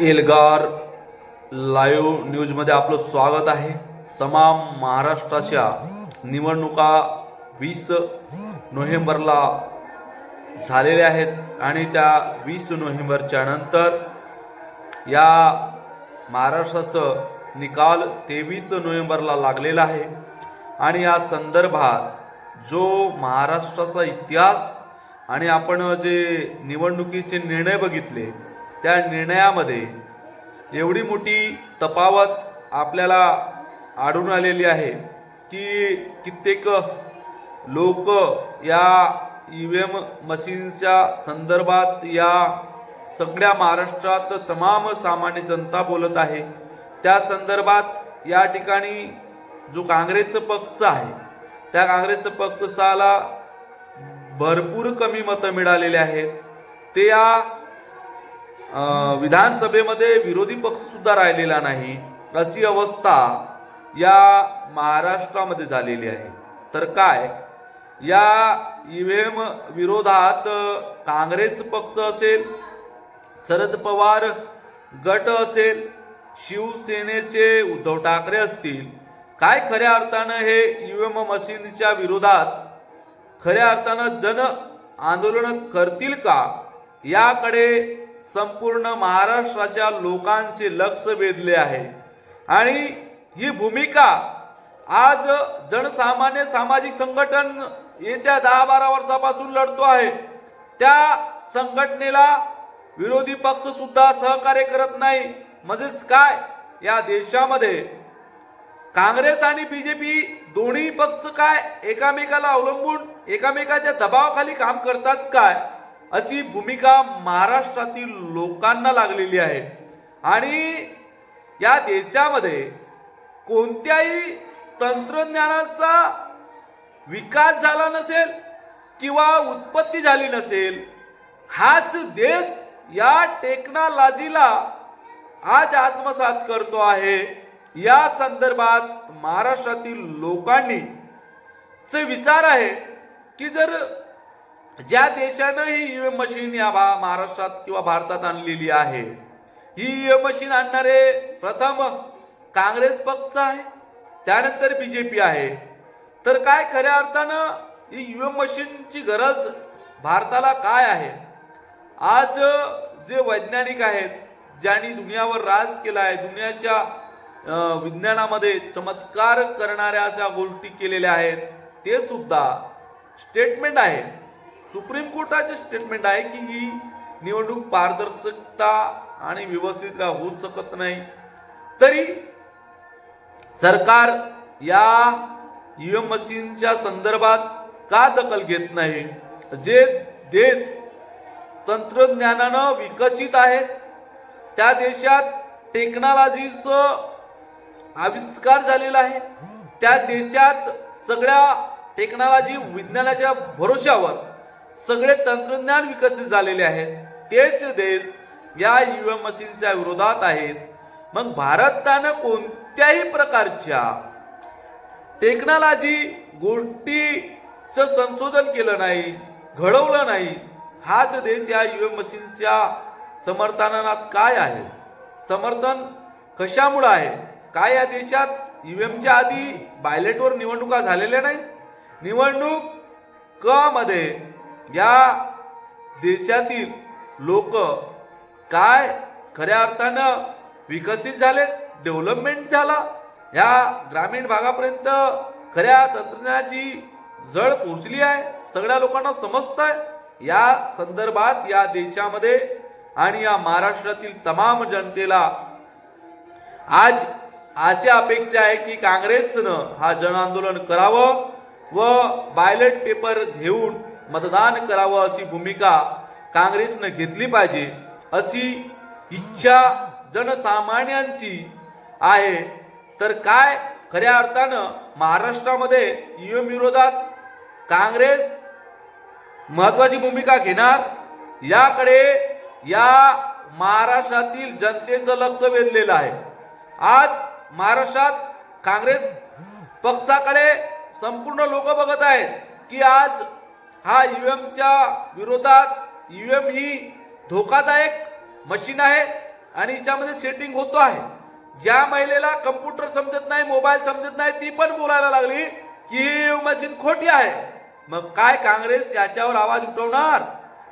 Elgar live न्यूजमध्ये आपलं स्वागत आहे. तमाम महाराष्ट्राच्या निवडणुका वीस नोव्हेंबरला झालेल्या आहेत आणि त्या वीस नोव्हेंबरच्या नंतर या महाराष्ट्राचं निकाल तेवीस नोव्हेंबरला लागलेला आहे. आणि या संदर्भात जो महाराष्ट्राचा इतिहास आणि आपण जे निवडणुकीचे निर्णय बघितले त्या निर्णयामध्ये एवढी मोठी तफावत आपल्याला आढळून आलेली आहे की कित्येक लोक या ई व्ही एम मशीनच्या संदर्भात या सगळ्या महाराष्ट्रात तमाम सामान्य जनता बोलत आहे. त्या संदर्भात या ठिकाणी जो काँग्रेस पक्ष आहे त्या काँग्रेस पक्षाला भरपूर कमी मतं मिळालेली आहेत. ते या विधानसभेमध्ये विरोधी पक्ष सुद्धा राहिलेला नाही. अशी अवस्था या महाराष्ट्रामध्ये झालेली आहे. तर काय? या ईव्हीएम विरोधात काँग्रेस पक्ष असेल शरद पवार गट असेल शिवसेनेचे उद्धव ठाकरे असतील काय खऱ्या अर्थानं हे ईव्हीएम मशीनच्या विरोधात खऱ्या अर्थानं जन आंदोलन करतील का? याकडे संपूर्ण महाराष्ट्राच्या लोकांचे लक्ष वेधले आहे. आणि ही भूमिका आज जनसामान्य सामाजिक संघटन येत्या दहा बारा वर्षापासून लढतो आहे. त्या संघटनेला विरोधी पक्ष सुद्धा सहकार्य करत नाही. म्हणजेच काय? या देशामध्ये काँग्रेस आणि बीजेपी दोन्ही पक्ष काय एकामेकाला अवलंबून एकामेकाच्या दबावाखाली काम करतात काय? अशी भूमिका महाराष्ट्रातील लोकांना लागलेली आहे. आणि या देशामध्ये कोणत्याही तंत्रज्ञानाचा विकास झाला नसेल किंवा उत्पत्ती झाली नसेल हाच देश या टेक्नॉलॉजीला आज आत्मसात करतो आहे. या संदर्भात महाराष्ट्रातील लोकांनी चे विचार आहे की जर ज्या देशानं ही ईव्हीएम मशीन या भा महाराष्ट्रात किंवा भारतात आणलेली आहे ही ईव्हीएम मशीन आणणारे प्रथम काँग्रेस पक्ष आहे त्यानंतर बी जे पी आहे. तर काय खऱ्या अर्थानं ही ईव्हीएम मशीनची गरज भारताला काय आहे? आज जे वैज्ञानिक आहेत ज्यांनी दुनियावर राज केला आहे दुनियाच्या विज्ञानामध्ये चमत्कार करणाऱ्या ज्या गोष्टी केलेल्या आहेत ते सुद्धा स्टेटमेंट आहे. सुप्रीम कोर्टाचे स्टेटमेंट आहे की ही निवडणूक पारदर्शकता आणि व्यवस्थित का होऊ शकत नाही. तरी सरकार या ईव्हीएम मशीनच्या संदर्भात का दखल घेत नाही? जे देश तंत्रज्ञानानं विकसित आहेत त्या देशात टेक्नॉलॉजीचं आविष्कार झालेला आहे. त्या देशात सगळ्या टेक्नॉलॉजी विज्ञानाच्या भरोश्यावर सगळे तंत्रज्ञान विकसित झालेले आहेत. तेच देश या ईव्हीएम मशीनच्या विरोधात आहेत. मग भारतानं कोणत्याही प्रकारच्या टेक्नॉलॉजी गोष्टीचं संशोधन केलं नाही घडवलं नाही हाच देश या ईव्हीएम मशीनच्या समर्थनात काय आहे? समर्थन कशामुळं आहे? काय या देशात ईव्हीएमच्या आधी बायलेटवर निवडणुका झालेल्या नाही निवडणूक क मध्ये या देशातील लोक काय खऱ्या अर्थानं विकसित झाले डेव्हलपमेंट झाला ह्या ग्रामीण भागापर्यंत खऱ्या तंत्रज्ञानाची जळ पोचली आहे सगळ्या लोकांना समजत आहे या संदर्भात या देशामध्ये आणि या महाराष्ट्रातील तमाम जनतेला आज अशी अपेक्षा आहे की काँग्रेसनं हा जन आंदोलन करावं व बायलेट पेपर घेऊन मतदान करावं अशी भूमिका काँग्रेसनं घेतली पाहिजे अशी इच्छा जनसामान्यांची आहे. तर काय खऱ्या अर्थानं महाराष्ट्रामध्ये ईव्हीएम विरोधात काँग्रेस महत्वाची भूमिका घेणार? याकडे या महाराष्ट्रातील जनतेचं लक्ष वेधलेलं आहे. आज महाराष्ट्रात काँग्रेस पक्षाकडे संपूर्ण लोक बघत आहेत की आज हा ईव्हीएमच्या विरोधात ईव्हीएम ही धोकादायक मशीन आहे आणि हिच्यामध्ये सेटिंग होतो आहे. ज्या महिलेला कम्प्युटर समजत नाही मोबाईल समजत नाही ती पण बोलायला लागली की ही मशीन खोटी आहे. मग काय काँग्रेस याच्यावर आवाज उठवणार?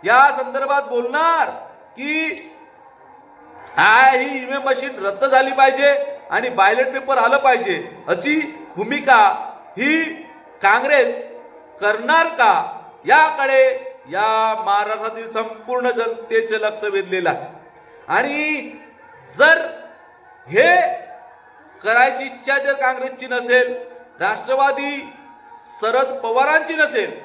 या संदर्भात बोलणार की हा ही ईव्हीएम मशीन रद्द झाली पाहिजे आणि बायलेट पेपर आलं पाहिजे अशी भूमिका ही काँग्रेस करणार का? याकडे या महाराष्ट्रातील संपूर्ण जनतेचे लक्ष वेधलेलं आहे. आणि जर हे करायची इच्छा जर काँग्रेसची नसेल राष्ट्रवादी शरद पवारांची नसेल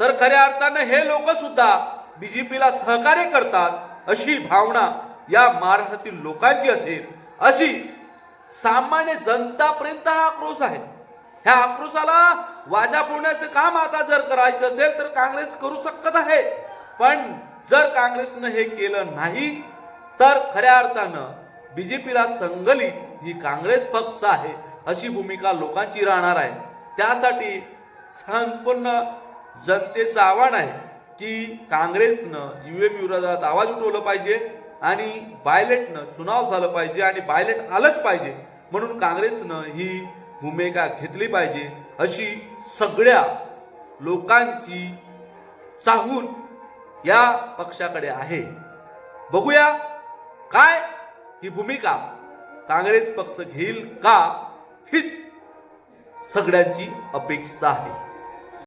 तर खऱ्या अर्थानं हे लोक सुद्धा पीला सहकार्य करतात अशी भावना या महाराष्ट्रातील लोकांची असेल. अशी सामान्य जनतापर्यंत हा आक्रोश आहे. ह्या आक्रोशाला वाजा फोडण्याचं काम आता जर करायचं असेल तर काँग्रेस करू शकत आहे. पण जर काँग्रेसनं हे केलं नाही तर खऱ्या अर्थानं बीजेपीला संगली ही काँग्रेस पक्ष आहे अशी भूमिका लोकांची राहणार आहे. त्यासाठी संपूर्ण जनतेचं आव्हान आहे की काँग्रेसनं यू एम विरोधात आवाज उठवलं पाहिजे आणि बायलेटनं चुनाव झालं पाहिजे आणि बायलेट आलंच पाहिजे. म्हणून काँग्रेसनं ही भूमिका घेतली पाहिजे अशी सगळ्या लोकांची चाहून या पक्षाकडे आहे. बघूया काय ही भूमिका काँग्रेस पक्ष घेईल का हीच सगळ्यांची अपेक्षा आहे.